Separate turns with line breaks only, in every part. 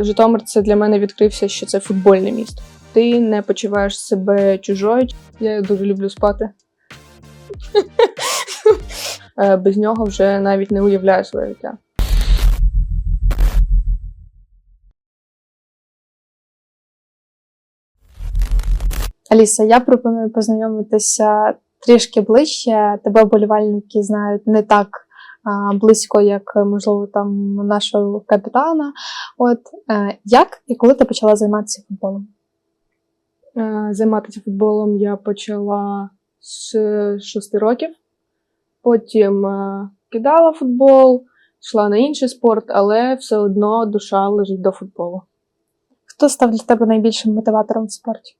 Житомир це для мене відкрився, що це футбольне місто. Ти не почуваєш себе чужою. Я дуже люблю спати. Е, Без нього вже навіть не уявляю своє життя.
Аліса, я пропоную познайомитися трішки ближче. Тебе вболівальники знають не так близько, як можливо там нашого капітана. От е, як і коли ти почала займатися футболом?
Е, Займатися футболом я почала з 6 років. Потім е, кидала футбол, йшла на інший спорт, але все одно душа лежить до футболу.
Хто став для тебе найбільшим мотиватором в спорті?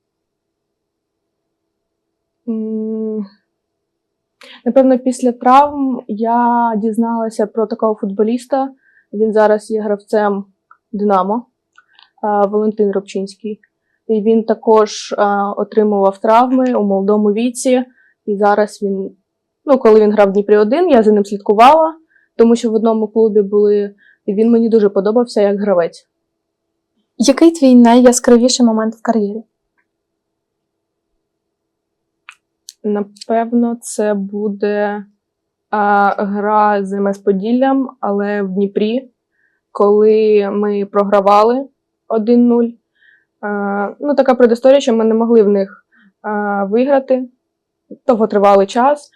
Напевно, після травм я дізналася про такого футболіста. Він зараз є гравцем Динамо Валентин Робчинський. І він також отримував травми у молодому віці. І зараз він, ну, коли він грав в Дніпрі 1, я за ним слідкувала, тому що в одному клубі були. І він мені дуже подобався як гравець.
Який твій найяскравіший момент в кар'єрі?
Напевно, це буде а, гра з МС Поділлям, але в Дніпрі, коли ми програвали 1-0. А, ну, така предісторія, що ми не могли в них а, виграти. Довготривалий час.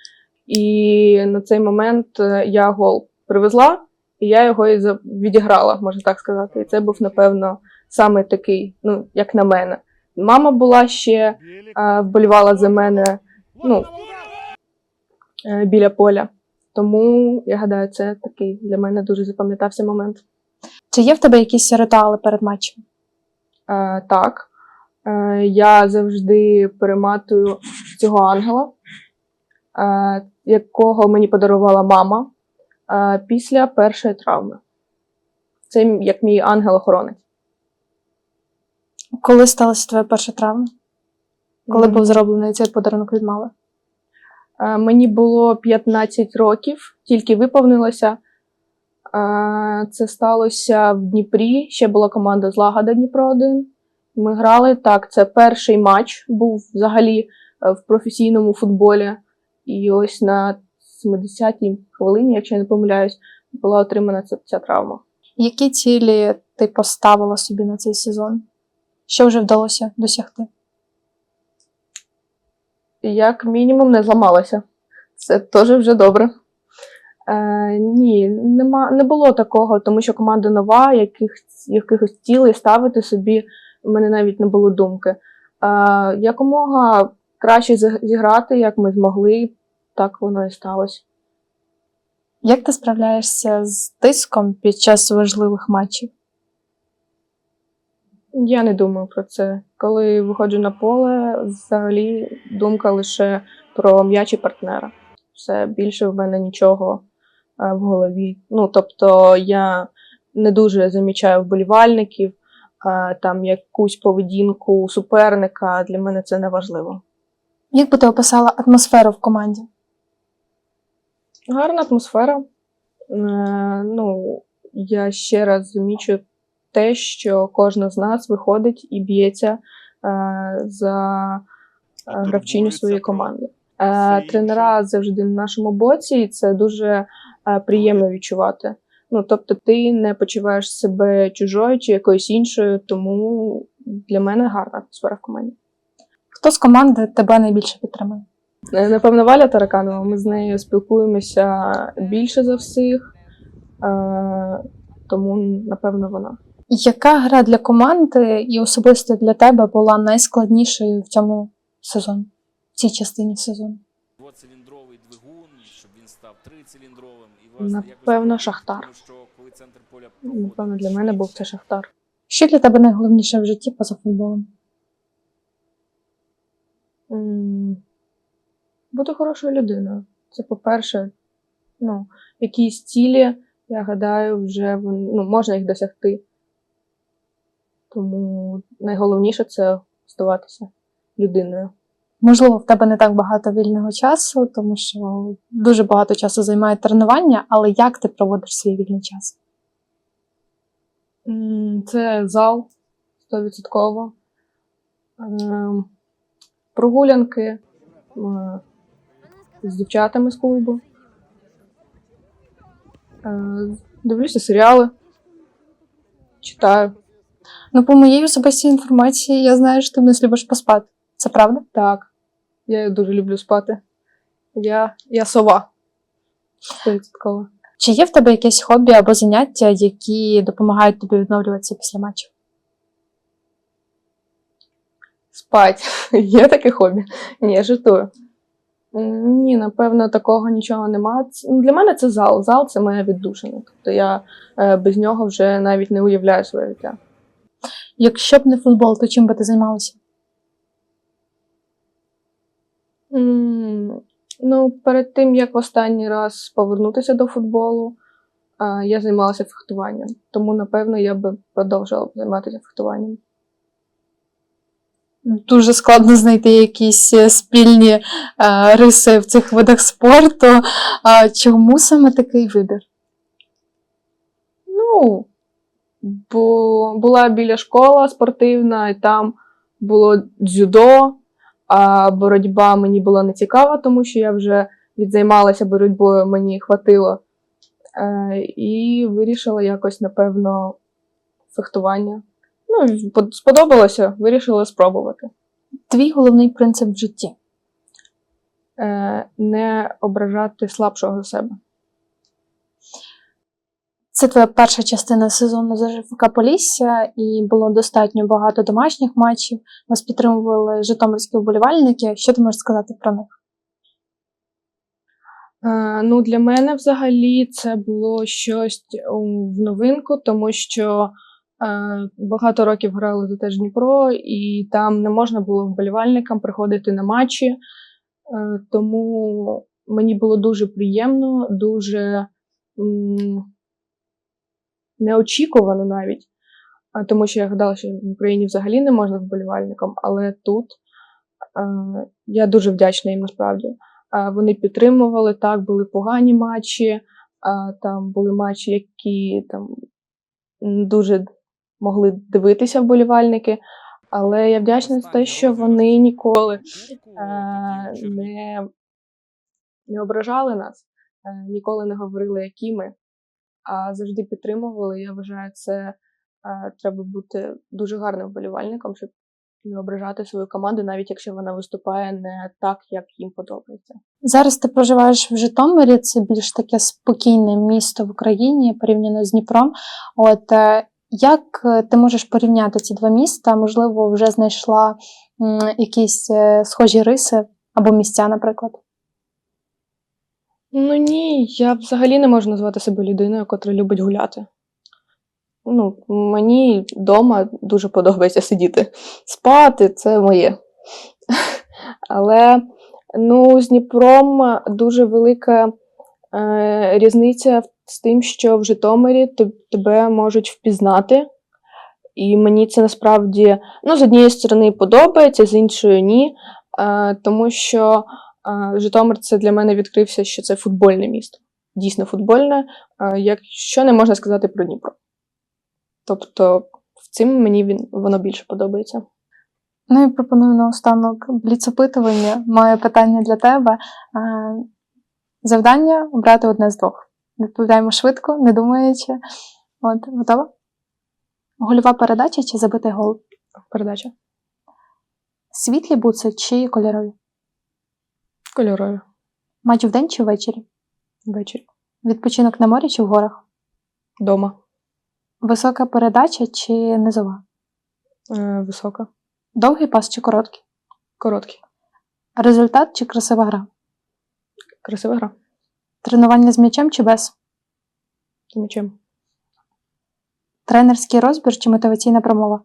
І на цей момент е, я гол привезла, і я його і відіграла, можна так сказати. І це був, напевно, саме такий, ну, як на мене. Мама була ще вболівала за мене ну, е, біля поля. Тому я гадаю, це такий для мене дуже запам'ятався момент.
Чи є в тебе якісь ритуали перед матчем?
Е, так, е, я завжди перематую цього ангела, е, якого мені подарувала мама е, після першої травми. Це як мій ангел-охоронець.
Коли сталася твоя перша травма? Коли був зроблений цей подарунок від мами?
Е, Мені було 15 років, тільки виповнилося. Е, Це сталося в Дніпрі. Ще була команда Злагода Дніпро 1. Ми грали так. Це перший матч був взагалі е, в професійному футболі. І ось на 70-й хвилині, якщо я не помиляюсь, була отримана ця, ця травма.
Які цілі ти поставила собі на цей сезон? Що вже вдалося досягти?
Як мінімум, не зламалася. Це теж вже добре. Е, ні, нема, не було такого, тому що команда нова, яких, якихось цілей ставити собі в мене навіть не було думки. Е, якомога краще зіграти, як ми змогли, так воно і сталося.
Як ти справляєшся з тиском під час важливих матчів?
Я не думаю про це. Коли виходжу на поле, взагалі думка лише про м'яч і партнера. Все більше в мене нічого е, в голові. Ну, тобто я не дуже замічаю вболівальників, е, там якусь поведінку суперника. Для мене це не важливо.
Як би ти описала атмосферу в команді?
Гарна атмосфера. Е, ну, я ще раз замічу те, що кожна з нас виходить і б'ється е, за е, гравчиню своєї команди. Е, тренера завжди на нашому боці, і це дуже е, приємно відчувати. Ну, тобто, ти не почуваєш себе чужою чи якоюсь іншою, тому для мене гарна атмосфера в команді.
Хто з команди тебе найбільше підтримує?
Е, Напевно, Валя Тараканова. Ми з нею спілкуємося більше за всіх, е, тому напевно вона.
Яка гра для команди і особисто для тебе була найскладнішою в цьому сезоні, в цій частині сезону?
Двоциліндровий двигун, щоб він став трициліндровим. І вас
Напевно, Шахтар.
Проходить,
Напевно, для мене був це Шахтар.
Що для тебе найголовніше в житті поза футболом?
М, Бути хорошою людиною. Це, по-перше, ну, якісь цілі, я гадаю, вже вон- ну, можна їх досягти. Тому найголовніше це здаватися людиною.
Можливо, в тебе не так багато вільного часу, тому що дуже багато часу займає тренування, але як ти проводиш свій вільний час?
Це зал 100%. Ем, Прогулянки з дівчатами з клубу. Е, Дивлюся серіали. Читаю.
Ну, по моїй особистій інформації, я знаю, що ти в нас любиш поспати. Це правда?
Так. Я дуже люблю спати. Я, я сова. 100%.
Чи є в тебе якесь хобі або заняття, які допомагають тобі відновлюватися після матчів?
Спать. Є таке хобі? Ні, я жартую. Ні, напевно, такого нічого нема. Ну, Для мене це зал. Зал це моя віддушина. Тобто я е, без нього вже навіть не уявляю своє життя.
Якщо б не футбол, то чим би ти займалася?
Ну, перед тим, як в останній раз повернутися до футболу, я займалася фехтуванням. Тому, напевно, я би продовжила займатися фехтуванням.
Дуже складно знайти якісь е, спільні е, риси в цих видах спорту. А чому саме такий вибір?
Ну, бо була біля школа спортивна, і там було дзюдо, а боротьба мені була не цікава, тому що я вже відзаймалася боротьбою, мені хватило. Е, і вирішила якось, напевно, фехтування. Ну, сподобалося, вирішила спробувати.
Твій головний принцип в житті.
Е, не ображати слабшого себе.
Це твоя перша частина сезону за ЖФК Полісся, і було достатньо багато домашніх матчів. Вас підтримували житомирські вболівальники. Що ти можеш сказати про них?
Е, Ну, для мене взагалі це було щось в новинку, тому що е, багато років грали за теж Дніпро, і там не можна було вболівальникам приходити на матчі. Е, тому мені було дуже приємно, дуже неочікувано навіть, тому що я гадала, що в Україні взагалі не можна вболівальникам, але тут я дуже вдячна їм насправді. Вони підтримували, так, були погані матчі, там були матчі, які там дуже могли дивитися вболівальники. Але я вдячна за те, що вони ніколи е, не, не ображали нас, е, ніколи не говорили, які ми, а завжди підтримували. Я вважаю, це треба бути дуже гарним вболівальником, щоб не ображати свою команду, навіть якщо вона виступає не так, як їм подобається.
Зараз ти проживаєш в Житомирі, це більш таке спокійне місто в Україні порівняно з Дніпром. От е, як е, ти можеш порівняти ці два міста? Можливо, вже знайшла якісь е, схожі риси або місця, наприклад.
Ну ні, я взагалі не можу назвати себе людиною, котра любить гуляти. Ну, мені вдома дуже подобається сидіти. Спати це моє. Але ну, з Дніпром дуже велика е, різниця з тим, що в Житомирі тебе можуть впізнати. І мені це насправді ну, з однієї сторони подобається, з іншої ні. Е, тому що Житомир це для мене відкрився, що це футбольне місто. Дійсно футбольне, якщо не можна сказати про Дніпро. Тобто, в цим мені він, воно більше подобається.
Ну і пропоную наостанок бліцопитування. Моє питання для тебе. Завдання обрати одне з двох. Відповідаємо швидко, не думаючи. От, готова? Гольова передача чи забитий гол?
Передача.
Світлі буци чи кольорові?
Кольорові.
Матч вдень чи ввечері?
Ввечері.
Відпочинок на морі чи в горах?
Дома.
Висока передача чи низова?
Е, висока.
Довгий пас чи короткий?
Короткий.
Результат чи красива гра?
Красива гра.
Тренування з м'ячем чи без?
З м'ячем.
Тренерський розбір чи мотиваційна промова?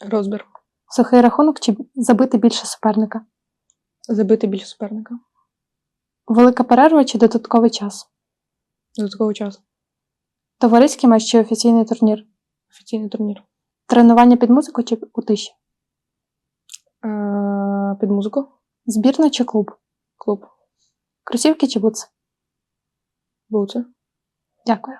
Розбір.
Сухий рахунок чи забити більше суперника?
Забити більше суперника.
Велика перерва чи додатковий час?
Додатковий час.
Товариський матч чи офіційний турнір?
Офіційний турнір.
Тренування під музику чи у тиші?
Е, під музику.
Збірна чи клуб?
Клуб.
Кросівки чи буци?
Буце.
Дякую.